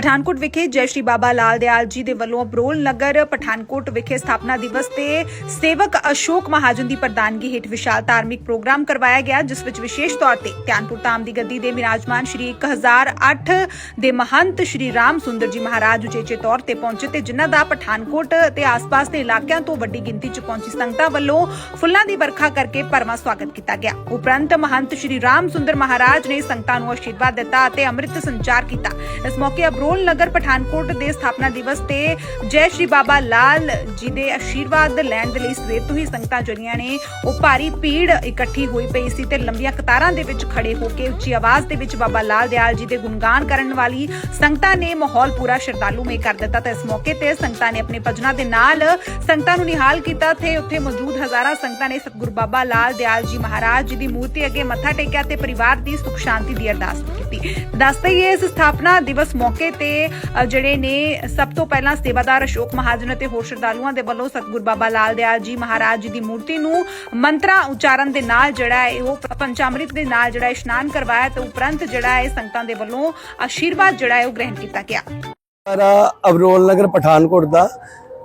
ਪਠਾਨਕੋਟ ਵਿਖੇ ਜੈ ਸ਼੍ਰੀ ਬਾਬਾ ਲਾਲ ਦਿਆਲ ਜੀ ਦੇ ਵੱਲੋਂ ਬਰੋਲ ਨਗਰ ਪਠਾਨਕੋਟ ਵਿਖੇ ਸਥਾਪਨਾ ਦਿਵਸ ਤੇ ਸੇਵਕ ਅਸ਼ੋਕ ਮਹਾਜਨ ਦੀ ਪ੍ਰਧਾਨਗੀ ਹੇਠ ਵਿਸ਼ਾਲ ਧਾਰਮਿਕ ਪ੍ਰੋਗਰਾਮ ਕਰਵਾਇਆ ਗਿਆ, ਜਿਸ ਵਿੱਚ ਵਿਸ਼ੇਸ਼ ਤੌਰ ਤੇ ਧਿਆਨਪੁਰ ਧਾਮ ਦੀ ਗੱਦੀ ਦੇ ਵਿਰਾਜਮਾਨ ਸ਼੍ਰੀ 1008 ਦੇ ਮਹੰਤ ਸ਼੍ਰੀ ਰਾਮ ਸੁੰਦਰ ਜੀ ਮਹਾਰਾਜ ਉਚੇਚੇ ਤੌਰ ਤੇ ਪਹੁੰਚੇ ਤੇ ਜਿਨ੍ਹਾਂ ਦਾ ਪਠਾਨਕੋਟ ਤੇ ਆਸ-ਪਾਸ ਦੇ ਇਲਾਕਿਆਂ ਤੋਂ ਵੱਡੀ ਗਿਣਤੀ 'ਚ ਪਹੁੰਚੀ ਸੰਗਤਾਂ ਵੱਲੋਂ ਫੁੱਲਾਂ ਦੀ ਵਰਖਾ ਕਰਕੇ ਭਰਵਾਂ ਸਵਾਗਤ ਕੀਤਾ ਗਿਆ। ਉਪਰੰਤ ਮਹੰਤ ਸ਼੍ਰੀ ਰਾਮ ਸੁੰਦਰ ਮਹਾਰਾਜ ਨੇ ਸੰਗਤਾਂ ਨੂੰ ਆਸ਼ੀਰਵਾਦ ਦਿੱਤਾ ਅਤੇ ਅੰਮ੍ਰਿਤ ਸੰਚਾਰ ਕੀਤਾ। ਇਸ ਮੌਕੇ ਅਬਰੋਲ ਨਗਰ ਪਠਾਨਕੋਟ ਦੇ ਸਥਾਪਨਾ ਦਿਵਸ ਤੇ ਜੈ ਸ਼੍ਰੀ ਬਾਬਾ ਲਾਲ ਜੀ ਦੇ ਆਸ਼ੀਰਵਾਦ ਲੈਣ ਦੇ ਲਈ ਸਵੇਰ ਤੋਂ ਹੀ ਸੰਗਤਾਂ ਜਿਹੜੀਆਂ ਨੇ ਉਹ ਭਾਰੀ ਭੀੜ ਇਕੱਠੀ ਹੋਈ ਪਈ ਸੀ ਤੇ ਲੰਬੀਆਂ ਕਤਾਰਾਂ ਦੇ ਵਿੱਚ ਖੜੇ ਹੋ ਕੇ ਉੱਚੀ ਆਵਾਜ਼ ਦੇ ਵਿੱਚ ਬਾਬਾ ਲਾਲ ਦਿਆਲ ਜੀ ਦੇ ਗੁਣਗਾਨ ਕਰਨ ਵਾਲੀ ਸੰਗਤਾਂ ਨੇ ਮਾਹੌਲ ਪੂਰਾ ਸ਼ਰਧਾਲੂਮਈ ਕਰ ਦਿੱਤਾ ਤਾਂ ਇਸ ਮੌਕੇ ਤੇ ਸੰਗਤਾਂ ਨੇ ਆਪਣੇ ਭਜਨਾਂ ਦੇ ਨਾਲ ਸੰਗਤਾਂ ਨੂੰ ਨਿਹਾਲ ਕੀਤਾ ਤੇ ਉੱਥੇ ਮੌਜੂਦ ਹਜ਼ਾਰਾਂ ਸੰਗਤਾਂ ਨੇ ਸਤਿਗੁਰੂ ਬਾਬਾ ਲਾਲ ਦਿਆਲ ਜੀ ਮਹਾਰਾਜ ਜੀ ਦੀ ਮੂਰਤੀ ਅੱਗੇ ਮੱਥਾ ਟੇਕਿਆ ਤੇ ਪਰਿਵਾਰ ਦੀ ਸੁਖ ਸ਼ਾਂਤੀ ਦੀ ਅਰਦਾਸ ਕੀਤੀ। ਦੱਸਦੇ ਹੀ ਇਸ ਸਥਾਪਨਾ ਦਿਵਸ ਮੌਕੇ ਤੇ ਜਿਹੜੇ ਨੇ ਸਭ ਤੋਂ ਪਹਿਲਾਂ ਸੇਵਾਦਾਰ ਅਸ਼ੋਕ ਮਹਾਜਨ ਅਤੇ ਹੋਰ ਸ਼ਰਧਾਲੂਆਂ ਦੇ ਵੱਲੋਂ ਸਤਿਗੁਰੂ ਬਾਬਾ ਲਾਲ ਦਿਆਲ ਜੀ ਮਹਾਰਾਜ ਜੀ ਦੀ ਮੂਰਤੀ ਨੂੰ ਮੰਤਰਾਂ ਉਚਾਰਨ ਦੇ ਨਾਲ ਜਿਹੜਾ ਹੈ ਉਹ ਪੰਚਾਮ੍ਰਿਤ ਦੇ ਨਾਲ ਜਿਹੜਾ ਇਸ਼ਨਾਨ ਕਰਵਾਇਆ ਤੇ ਉਪਰੰਤ ਜਿਹੜਾ ਹੈ ਸੰਗਤਾਂ ਦੇ ਵੱਲੋਂ ਆਸ਼ੀਰਵਾਦ ਜਿਹੜਾ ਹੈ ਉਹ ਗ੍ਰਹਿਣ ਕੀਤਾ ਗਿਆ। ਸਾਰਾ ਅਬਰੋਲ ਨਗਰ ਪਠਾਨਕੋਟ ਦਾ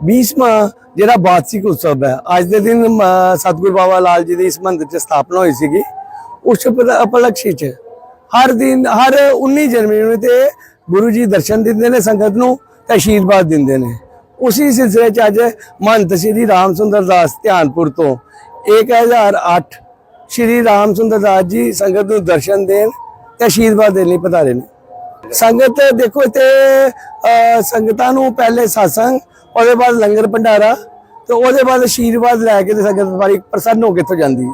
20ਵਾਂ ਜਿਹੜਾ ਵਾਰਸ਼ਿਕ ਉਤਸਵ ਹੈ। ਅੱਜ ਦੇ ਦਿਨ ਅਮ, ਸਤਿਗੁਰੂ ਬਾਬਾ ਲਾਲ ਜੀ ਦੀ ਇਸ ਮੰਦਿਰ 'ਚ ਸਥਾਪਨਾ ਹੋਈ ਸੀਗੀ। ਉਸ ਉਪ- ਉਪਲਕਸ਼ੀ 'ਚ ਹਰ ਦਿਨ ਹਰ 19 ਜਨਵਰੀ ਨੂੰ ਤੇ ਗੁਰੂ ਜੀ ਦਰਸ਼ਨ ਦਿੰਦੇ ਨੇ, ਸੰਗਤ ਨੂੰ ਤੇ ਆਸ਼ੀਰਵਾਦ ਦਿੰਦੇ ਨੇ। ਉਸੇ ਸਿਲਸਿਲੇ 'ਚ ਅੱਜ ਮਹੰਤ ਸ੍ਰੀ ਰਾਮ ਸੁੰਦਰ ਦਾਸ ਧਿਆਨਪੁਰ ਤੋਂ 1008 ਸ਼੍ਰੀ ਰਾਮ ਸੁੰਦਰ ਦਾਸ ਜੀ ਸੰਗਤ ਨੂੰ ਦਰਸ਼ਨ ਦੇਣ ਤੇ ਆਸ਼ੀਰਵਾਦ ਦੇਣ ਲਈ ਪਧਾਰੇ ਨੇ। ਸੰਗਤ ਦੇਖੋ ਤੇ ਸੰਗਤਾਂ ਨੂੰ ਪਹਿਲੇ satsang, ਉਹਦੇ ਬਾਅਦ ਲੰਗਰ ਭੰਡਾਰਾ ਤੇ ਉਹਦੇ ਬਾਅਦ ਆਸ਼ੀਰਵਾਦ ਲੈ ਕੇ ਤੇ ਸੰਗਤ ਵਾਰੀ ਪ੍ਰਸੰਨ ਹੋ ਕੇ ਇੱਥੋਂ ਜਾਂਦੀ ਹੈ।